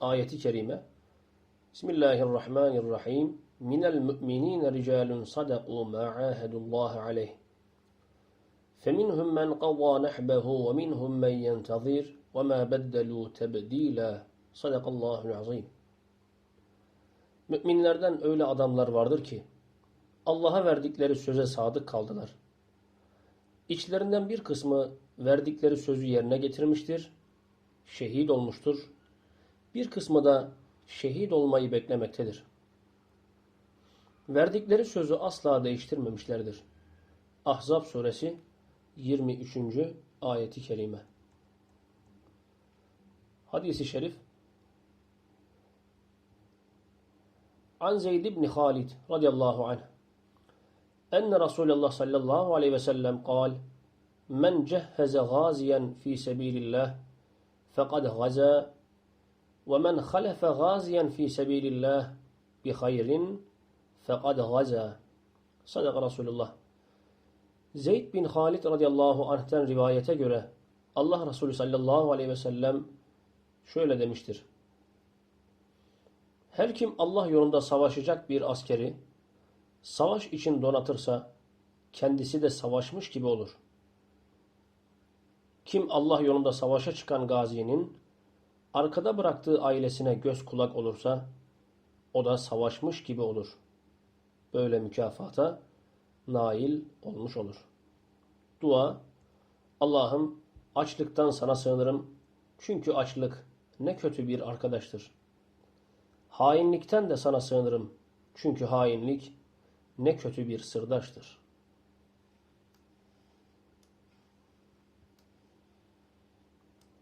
ayeti kerime Bismillahirrahmanirrahim Minel mü'minine ricalun sadaku ma ahadullah aleyh فَمِنْهُمْ مَنْ قَضَى نَحْبَهُ وَمِنْهُمْ مَنْ يَنْتَظِرُ وَمَا بَدَّلُوا تَبْد۪يلًا Sadakallahu azim. Müminlerden öyle adamlar vardır ki Allah'a verdikleri söze sadık kaldılar. İçlerinden bir kısmı verdikleri sözü yerine getirmiştir, şehit olmuştur. bir kısmı da şehit olmayı beklemektedir. Verdikleri sözü asla değiştirmemişlerdir. Ahzab suresi 23. ayeti kerime. Hadisi şerif An Zeyd ibn Halid radıyallahu anh enne Resulullah sallallahu aleyhi ve sellem kal men cehheze gaziyen fi sebilillah fekad gaza men halefe gaziyen fi sebilillah bi hayrin fekad gaza sadaka Resulullah Zeyd bin Halid radıyallahu anh'ten rivayete göre Allah Resulü sallallahu aleyhi ve sellem şöyle demiştir. Her kim Allah yolunda savaşacak bir askeri savaş için donatırsa kendisi de savaşmış gibi olur. Kim Allah yolunda savaşa çıkan gazinin arkada bıraktığı ailesine göz kulak olursa o da savaşmış gibi olur. Böyle mükafata nail olmuş olur. Dua Allah'ım açlıktan sana sığınırım çünkü açlık ne kötü bir arkadaştır. Hainlikten de sana sığınırım çünkü hainlik ne kötü bir sırdaştır.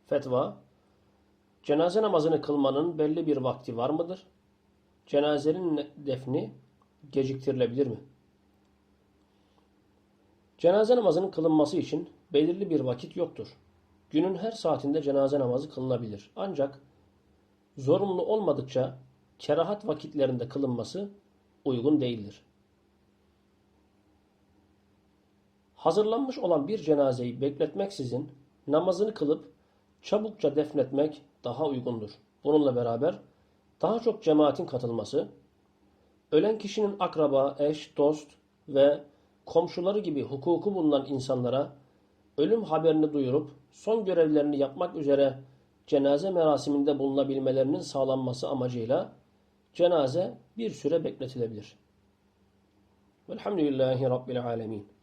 Fetva Cenaze namazını kılmanın belli bir vakti var mıdır? Cenazenin defni geciktirilebilir mi? Cenaze namazının kılınması için belirli bir vakit yoktur. Günün her saatinde cenaze namazı kılınabilir. Ancak zorunlu olmadıkça kerahat vakitlerinde kılınması uygun değildir. Hazırlanmış olan bir cenazeyi bekletmeksizin namazını kılıp çabukça defnetmek daha uygundur. Bununla beraber daha çok cemaatin katılması, ölen kişinin akraba, eş, dost ve komşuları gibi hukuku bulunan insanlara ölüm haberini duyurup son görevlerini yapmak üzere cenaze merasiminde bulunabilmelerinin sağlanması amacıyla cenaze bir süre bekletilebilir. Velhamdülillahi Rabbil Alemin.